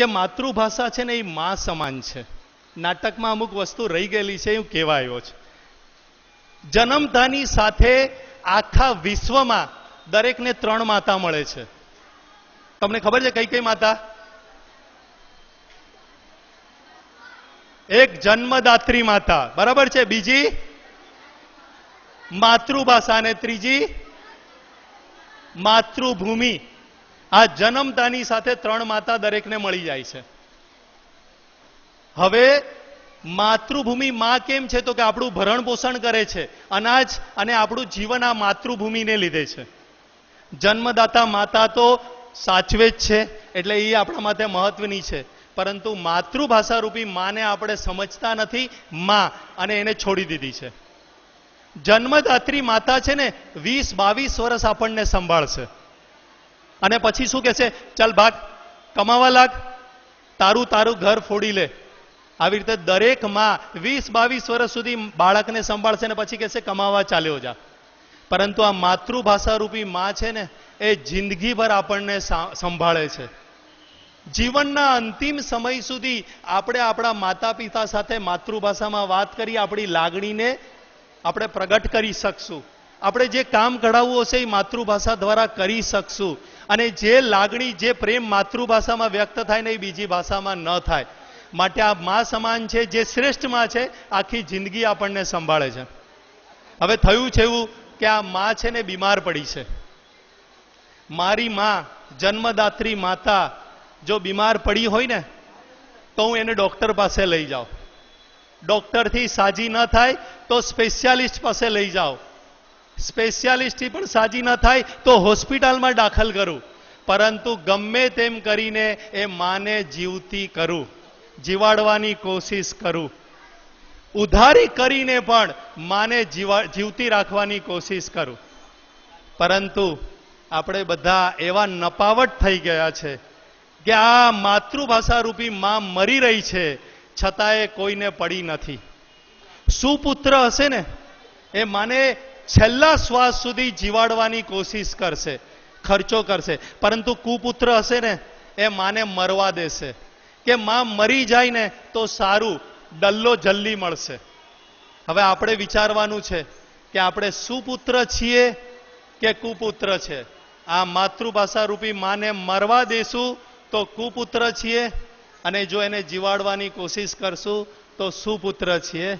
કે માતૃભાષા છે ને એ મા સમાન છે. નાટકમાં અમુક વસ્તુ રહી ગયેલી છે, એવું કહેવાયો છે. જન્મતાની સાથે આખા વિશ્વમાં દરેકને ત્રણ માતા મળે છે. તમને ખબર છે કઈ કઈ માતા? એક જન્મદાત્રી માતા. બરાબર છે? બીજી? માતૃભાષા અને ત્રીજી? માતૃભૂમિ. આ જન્મતાની સાથે ત્રણ માતા દરેકને મળી જાય છે. હવે માતૃભૂમિ માં કેમ છે? તો કે આપણું ભરણ પોષણ કરે છે. અનાજ અને આપણું જીવન આ માતૃભૂમિને લીધે છે. જન્મદાતા માતા તો સાચવે જ છે, એટલે એ આપણા માટે મહત્વની છે. પરંતુ માતૃભાષા રૂપી માને આપણે સમજતા નથી માં અને એને છોડી દીધી છે. જન્મદાત્રી માતા છે ને, વીસ બાવીસ વર્ષ આપણને સંભાળશે. અને પછી શું કહેશે ચાલ ભાગ, કમાવા લાગ, તારું તારું ઘર ફોડી લે. આવી રીતે દરેકમાં વીસ બાવીસ વર્ષ સુધી બાળકને સંભાળશે ને પછી કહેશે કમાવા ચાલ્યો જા. પરંતુ આ માતૃભાષા રૂપી માં છે ને, એ જિંદગીભર આપણને સંભાળે છે. જીવનના અંતિમ સમય સુધી આપણે આપણા માતા પિતા સાથે માતૃભાષામાં વાત કરી, આપણી લાગણીને આપણે પ્રગટ કરી શકશું. આપણે જે કામ કઢાવવું હશે એ માતૃભાષા દ્વારા કરી શકશું. અને જે લાગણી, જે પ્રેમ માતૃભાષામાં વ્યક્ત થાય ને એ બીજી ભાષામાં ન થાય. માટે આ મા સમાન છે, જે શ્રેષ્ઠમાં છે, આખી જિંદગી આપણને સંભાળે છે. હવે થયું છે એવું કે આ મા છે ને બીમાર પડી છે. મારી મા, જન્મદાત્રી માતા જો બીમાર પડી હોય ને, તો હું એને ડોક્ટર પાસે લઈ જાઉં. ડોક્ટરથી સાજી ન થાય, તો સ્પેશિયાલિસ્ટ પાસે લઈ જાઓ સ્પેશિયાલિસ્ટથી પણ સાજી ન થાય તો હોસ્પિટલમાં દાખલ કરું. પરંતુ ગમે તેમ કરીને એ માને જીવતી કરું. જીવાડવાની કોશિશ કરું. ઉધારી કરીને પણ માને જીવા, જીવતી રાખવાની કોશિશ કરું. પરંતુ આપણે બધા એવા નપાવટ થઈ ગયા છે કે આ માતૃભાષા રૂપી માં મરી રહી છે છતાંય કોઈને પડી નથી. સુપુત્ર હશે ને? એ માને છેલ્લા શ્વાસ સુધી જીવાડવાની કોશિશ કરશે, ખર્ચો કરશે. પરંતુ કુપુત્ર હશે ને, એ માને મરવા દેશે. કે માં મરી જાય ને, તો સારું, ડલ્લો જલ્દી મળશે. હવે આપણે વિચારવાનું છે કે આપણે સુપુત્ર છીએ કે કુપુત્ર છે? આ માતૃભાષા રૂપી માને મરવા દેશું તો કુપુત્ર છીએ? અને જો એને જીવાડવાની કોશિશ કરશું તો સુપુત્ર છીએ?